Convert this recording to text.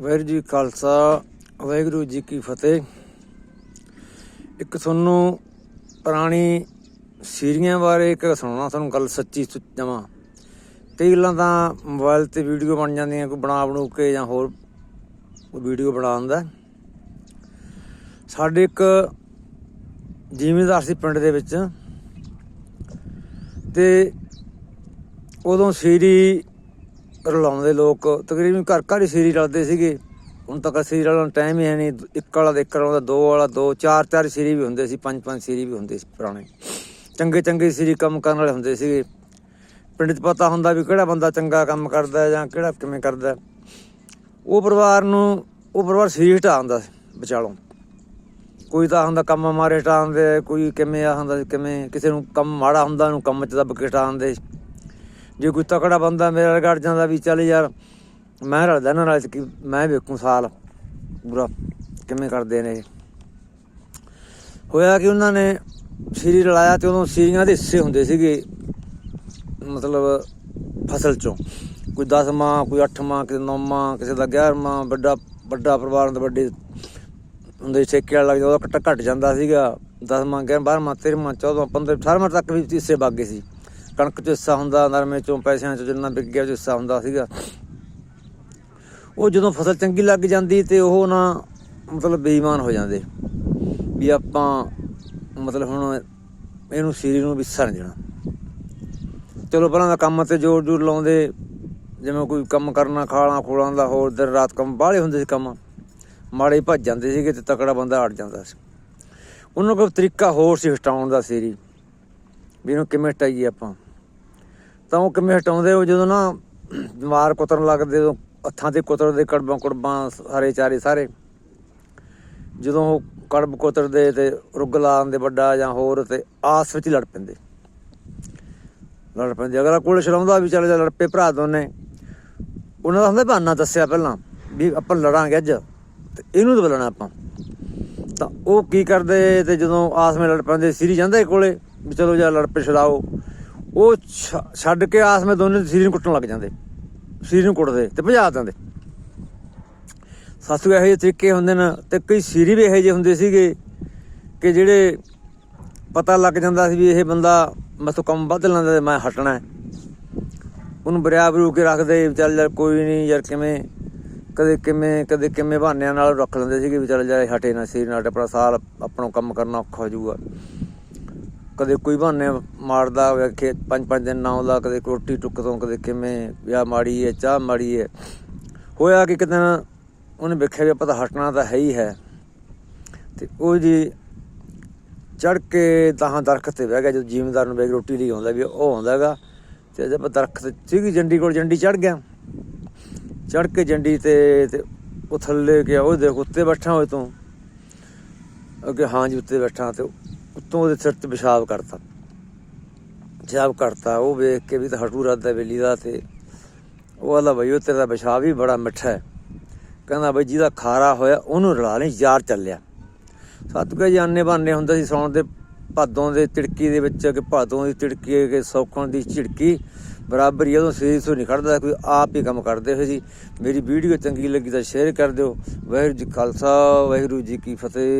ਵਾਹਿਗੁਰੂ ਜੀ ਖਾਲਸਾ, ਵਾਹਿਗੁਰੂ ਜੀ ਕੀ ਫਤਿਹ। ਇੱਕ ਤੁਹਾਨੂੰ ਪੁਰਾਣੀ ਸੀਰੀਆਂ ਬਾਰੇ ਇੱਕ ਸੁਣਾਉਣਾ, ਤੁਹਾਨੂੰ ਗੱਲ ਸੱਚੀ ਜਮਾ ਕਈ ਗੱਲਾਂ ਤਾਂ ਮੋਬਾਈਲ ਤੇ ਵੀਡੀਓ ਬਣ ਜਾਂਦੀਆਂ, ਕੋਈ ਬਣਾ ਬਣੂ ਕੇ ਜਾਂ ਹੋਰ ਵੀਡੀਓ ਬਣਾ ਦਿੰਦਾ। ਸਾਡੇ ਇੱਕ ਜ਼ਿਮੀਂਦਾਰ ਸੀ ਪਿੰਡ ਦੇ ਵਿੱਚ, ਤੇ ਉਦੋਂ ਸੀਰੀ ਰਲਾਉਂਦੇ ਲੋਕ। ਤਕਰੀਬਨ ਘਰ ਘਰ ਹੀ ਸੀਰੀ ਰਲਦੇ ਸੀਗੇ। ਹੁਣ ਤੱਕ ਸੀਰੀ ਰਲਣ ਨੂੰ ਟਾਈਮ ਹੀ ਹੈ ਨਹੀਂ। ਇੱਕ ਵਾਲਾ ਤੇ ਇੱਕ ਰਲਾਉਂਦਾ ਦੋ ਵਾਲਾ, ਦੋ, ਚਾਰ ਚਾਰ ਸੀਰੀ ਵੀ ਹੁੰਦੇ ਸੀ, ਪੰਜ ਪੰਜ ਸੀਰੀ ਵੀ ਹੁੰਦੇ ਸੀ ਪੁਰਾਣੇ। ਚੰਗੇ ਚੰਗੇ ਸੀਰੀ ਕੰਮ ਕਰਨ ਵਾਲੇ ਹੁੰਦੇ ਸੀਗੇ। ਪਿੰਡ 'ਚ ਪਤਾ ਹੁੰਦਾ ਵੀ ਕਿਹੜਾ ਬੰਦਾ ਚੰਗਾ ਕੰਮ ਕਰਦਾ ਜਾਂ ਕਿਹੜਾ ਕਿਵੇਂ ਕਰਦਾ। ਉਹ ਪਰਿਵਾਰ ਨੂੰ, ਉਹ ਪਰਿਵਾਰ ਸੀਰੀ ਹਟਾ ਸੀ, ਵਿਚਾਲੋਂ। ਕੋਈ ਤਾਂ ਹੁੰਦਾ ਕੰਮ ਮਾਰੇ ਹਟਾਉਂਦੇ ਕੋਈ ਕਿਵੇਂ ਆ ਹੁੰਦਾ, ਕਿਵੇਂ ਕਿਸੇ ਨੂੰ ਕੰਮ ਮਾੜਾ ਹੁੰਦਾ, ਉਹਨੂੰ ਕੰਮ 'ਚ ਦੱਬ ਕੇ ਹਟਾਉਂਦੇ ਜੇ ਕੋਈ ਤਕੜਾ ਬੰਦਾ ਮੇਰੇ ਨਾਲ ਗੜ ਜਾਂਦਾ ਵੀ ਚੱਲ ਯਾਰ ਮੈਂ ਰਲਦਾ ਇਹਨਾਂ ਨਾਲ ਕਿ ਮੈਂ ਵੇਖੂ ਸਾਲ ਪੂਰਾ ਕਿਵੇਂ ਕਰਦੇ ਨੇ ਇਹ। ਹੋਇਆ ਕਿ ਉਹਨਾਂ ਨੇ ਸ਼ੀਰੀ ਰਲਾਇਆ ਤੇ ਉਦੋਂ ਸੀਰੀਆਂ ਦੇ ਹਿੱਸੇ ਹੁੰਦੇ ਸੀਗੇ ਮਤਲਬ ਫਸਲ ਚੋਂ। ਕੋਈ 10ਵਾਂ ਕੋਈ 8ਵਾਂ ਕਿਸੇ 9ਵਾਂ ਕਿਸੇ ਦਾ 11ਵਾਂ ਵੱਡਾ ਵੱਡਾ ਪਰਿਵਾਰ ਹੁੰਦਾ, ਵੱਡੇ ਹੁੰਦੇ ਠੇਕੇ ਵਾਲਾ ਲੱਗਦਾ ਉਹਦਾ ਘੱਟ ਘਟ ਜਾਂਦਾ ਸੀਗਾ। 10ਵਾਂ 12ਵਾਂ 13ਵਾਂ 14ਵਾਂ 15 18ਵਾਂ ਤੱਕ ਵੀ ਹਿੱਸੇ ਬਾਗੇ ਸੀ। ਕਣਕ ਚ ਹਿੱਸਾ ਹੁੰਦਾ, ਨਰਮੇ ਚੋਂ ਪੈਸਿਆਂ ਚੋਂ ਜਿੰਨਾ ਵਿਕ ਗਿਆ, ਉਹ ਹਿੱਸਾ ਹੁੰਦਾ ਸੀਗਾ। ਉਹ ਜਦੋਂ ਫਸਲ ਚੰਗੀ ਲੱਗ ਜਾਂਦੀ ਤੇ ਉਹ ਨਾ ਮਤਲਬ ਬੇਈਮਾਨ ਹੋ ਜਾਂਦੇ। ਵੀ ਆਪਾਂ ਮਤਲਬ ਹੁਣ ਇਹਨੂੰ ਸੀਰੀ ਨੂੰ ਵੀ ਨਹੀਂ ਦੇਣਾ। ਚਲੋ, ਪਹਿਲਾਂ ਦਾ ਕੰਮ ਤੇ ਜੋਰ ਜੋਰ ਲਾਉਂਦੇ। ਜਿਵੇਂ ਕੋਈ ਕੰਮ ਕਰਨਾ ਖਾਲਾਂ ਖੋਲਾਂ ਦਾ, ਹੋਰ ਦਿਨ ਰਾਤ ਕੰਮ ਬਾਹਲੇ ਹੁੰਦੇ ਸੀ ਕੰਮ। ਮਾੜੇ ਭੱਜ ਜਾਂਦੇ ਸੀਗੇ ਤੇ ਤਕੜਾ ਬੰਦਾ ਅੜ ਜਾਂਦਾ ਸੀ। ਉਹਨਾਂ ਕੋਲ ਤਰੀਕਾ ਹੋਰ ਸੀ, ਹਟਾਉਣ ਦਾ, ਸੀਰੀ। ਵੀ ਇਹਨੂੰ ਕਿਵੇਂ ਹਟਾਈਏ ਆਪਾਂ? ਤਾਂ ਉਹ ਕਿਵੇਂ ਹਟਾਉਂਦੇ ਉਹ ਜਦੋਂ ਨਾ ਮਾਰ ਕੁਤਰਨ ਲੱਗਦੇ, ਉਦੋਂ ਹੱਥਾਂ ਤੇ ਕੁਤਰਦੇ, ਕੜਬਾਂ ਕੁੜਬਾਂ, ਸਾਰੇ ਚਾਰੇ ਸਾਰੇ। ਜਦੋਂ ਉਹ ਕੜਬ ਕੁਤਰਦੇ ਤੇ ਰੁੱਗ ਲਾਉਂਦੇ ਵੱਡਾ ਜਾਂ ਹੋਰ ਤੇ ਆਸ ਵਿੱਚ ਹੀ ਲੜ ਪੈਂਦੇ। ਲੜ ਪੈਂਦੇ। ਅਗਲਾ ਕੋਲ ਛਲਾਉਂਦਾ ਵੀ ਚੱਲ ਜਾ ਲੜ ਪਏ ਭਰਾ ਦੋਨੇ। ਉਹਨਾਂ ਦਾ ਹੁੰਦਾ ਬਹਾਨਾ ਦੱਸਿਆ ਪਹਿਲਾਂ ਵੀ ਆਪਾਂ ਲੜਾਂਗੇ ਅੱਜ ਤੇ ਇਹਨੂੰ ਤਾਂ ਆਪਾਂ। ਤਾਂ ਉਹ ਕੀ ਕਰਦੇ ਤੇ ਜਦੋਂ ਆਸ ਵਿੱਚ ਲੜ ਪੈਂਦੇ, ਸਿਰੀ ਜਾਂਦੇ ਕੋਲੇ ਵੀ ਚਲੋ ਜਾ ਲੜ ਪਏ, ਛਡਾਓ। ਉਹ ਛੱਡ ਕੇ ਆਸ ਮੈਂ ਦੋਨੇ ਸਰੀਰ ਨੂੰ ਕੁੱਟਣ ਲੱਗ ਜਾਂਦੇ। ਸਰੀਰ ਨੂੰ ਕੁੱਟਦੇ ਤੇ ਭਜਾ ਦਿੰਦੇ। ਸਾਸੂ ਇਹੋ ਜਿਹੇ ਤਰੀਕੇ ਹੁੰਦੇ ਨੇ ਤੇ ਕਈ ਸਿਰੀ ਵੀ ਇਹੋ ਜਿਹੇ ਹੁੰਦੇ ਸੀਗੇ ਕਿ ਜਿਹੜੇ ਪਤਾ ਲੱਗ ਜਾਂਦਾ ਸੀ ਵੀ ਇਹ ਬੰਦਾ ਮੈਥੋਂ ਕੰਮ ਵੱਧ ਲੈਂਦਾ ਤੇ ਮੈਂ ਹਟਣਾ ਹੈ। ਉਹਨੂੰ ਬਰਿਆ ਬਰੂ ਕੇ ਰੱਖਦੇ, ਵੀ ਚੱਲ ਯਾਰ ਕੋਈ ਨਹੀਂ ਯਾਰ ਕਿਵੇਂ, ਕਦੇ ਕਿਵੇਂ ਕਦੇ ਕਿਵੇਂ ਬਹਾਨਿਆਂ ਨਾਲ ਰੱਖ ਲੈਂਦੇ ਸੀਗੇ ਵੀ ਚੱਲ ਜਾ ਹਟੇ ਨਾ, ਸਰੀਰ ਨਾਲ ਆਪਣਾ ਸਾਲ ਆਪਣਾ ਕੰਮ ਕਰਨਾ ਔਖਾ ਹੋ ਜਾਊਗਾ। ਕਦੇ ਕੋਈ ਬਹਾਨੇ ਮਾਰਦਾ ਵੇਖੇ ਪੰਜ ਪੰਜ ਦਿਨ ਨਾ ਆਉਂਦਾ, ਕਦੇ ਰੋਟੀ ਟੁੱਕ ਤੋਂ ਕਦੇ ਕਿਵੇਂ ਵਿਆਹ ਮਾੜੀ ਹੈ ਚਾਹ ਮਾੜੀ ਹੈ ਹੋਇਆ ਕਿ ਕਿਤੇ ਨਾ ਉਹਨੇ ਵੇਖਿਆ ਵੀ ਪਤਾ ਹਟਣਾ ਤਾਂ ਹੈ ਹੀ ਹੈ। ਤੇ ਉਹ ਜੀ ਚੜ ਕੇ ਤਾਂ ਦਰਖਤ ਤੇ ਬਹਿ ਗਿਆ, ਜਦੋਂ ਜ਼ਿਮੀਂਦਾਰ ਨੂੰ ਵੇਖ ਰੋਟੀ ਲਈ ਆਉਂਦਾ ਵੀ ਉਹ ਆਉਂਦਾ ਹੈਗਾ। ਤੇ ਜਦ ਦਰਖਤ ਸੀਗੀ, ਜੰਡੀ ਕੋਲ ਜੰਡੀ ਚੜ ਗਿਆ। ਚੜ ਕੇ ਜੰਡੀ ਤੇ ਤੇ ਉਹ ਥੱਲੇ ਗਿਆ, ਉਹ ਦੇਖ ਉੱਤੇ ਬੈਠਾ ਹੋਏ ਤੂੰ। ਅੱਗੇ ਹਾਂ ਜੀ ਉੱਤੇ ਬੈਠਾ ਤੇ ਉੱਤੋਂ ਉਹਦੇ ਸਿਰ ਤੇ ਪਿਸ਼ਾਬ ਕਰਤਾ। ਪਿਸ਼ਾਬ ਕਰਤਾ, ਉਹ ਵੇਖ ਕੇ ਵੀ ਤਾਂ ਹਟੂ ਰੱਦਾ ਵੇਲੀ ਦਾ ਤੇ ਉਹ ਆਲਾ ਬਈ ਉਹ ਤੇਰਾ ਪਿਸ਼ਾਬ ਵੀ ਬੜਾ ਮਿੱਠਾ ਹੈ। ਕਹਿੰਦਾ ਬਈ ਜਿਹਦਾ ਖਾਰਾ ਹੋਇਆ ਉਹਨੂੰ ਰਲਾ ਲਈ, ਯਾਰ ਚੱਲਿਆ। ਸਤਿਗੁਰੂ ਜਾਣੇ ਬਾਨੇ ਹੁੰਦਾ ਸੀ ਸੌਣ ਦੇ, ਭਾਦੋਂ ਦੇ ਤਿੜਕੀ ਦੇ ਵਿੱਚ ਕਿ ਭਾਦੋਂ ਦੀ ਤਿੜਕੀ, ਕੇ ਸੌਖਣ ਦੀ ਝਿੜਕੀ, ਬਰਾਬਰ ਹੀ ਉਦੋਂ ਸਰੀਰ ਤੋਂ ਨਹੀਂ ਖੜਦਾ, ਕੋਈ ਆਪ ਹੀ ਕੰਮ ਕਰਦੇ ਹੋਏ ਸੀ। ਮੇਰੀ ਵੀਡੀਓ ਚੰਗੀ ਲੱਗੀ ਤਾਂ ਸ਼ੇਅਰ ਕਰ ਦਿਓ। ਵਾਹਿਗੁਰੂ ਜੀ ਖਾਲਸਾ, ਵਾਹਿਗੁਰੂ ਜੀ ਕੀ ਫਤਿਹ।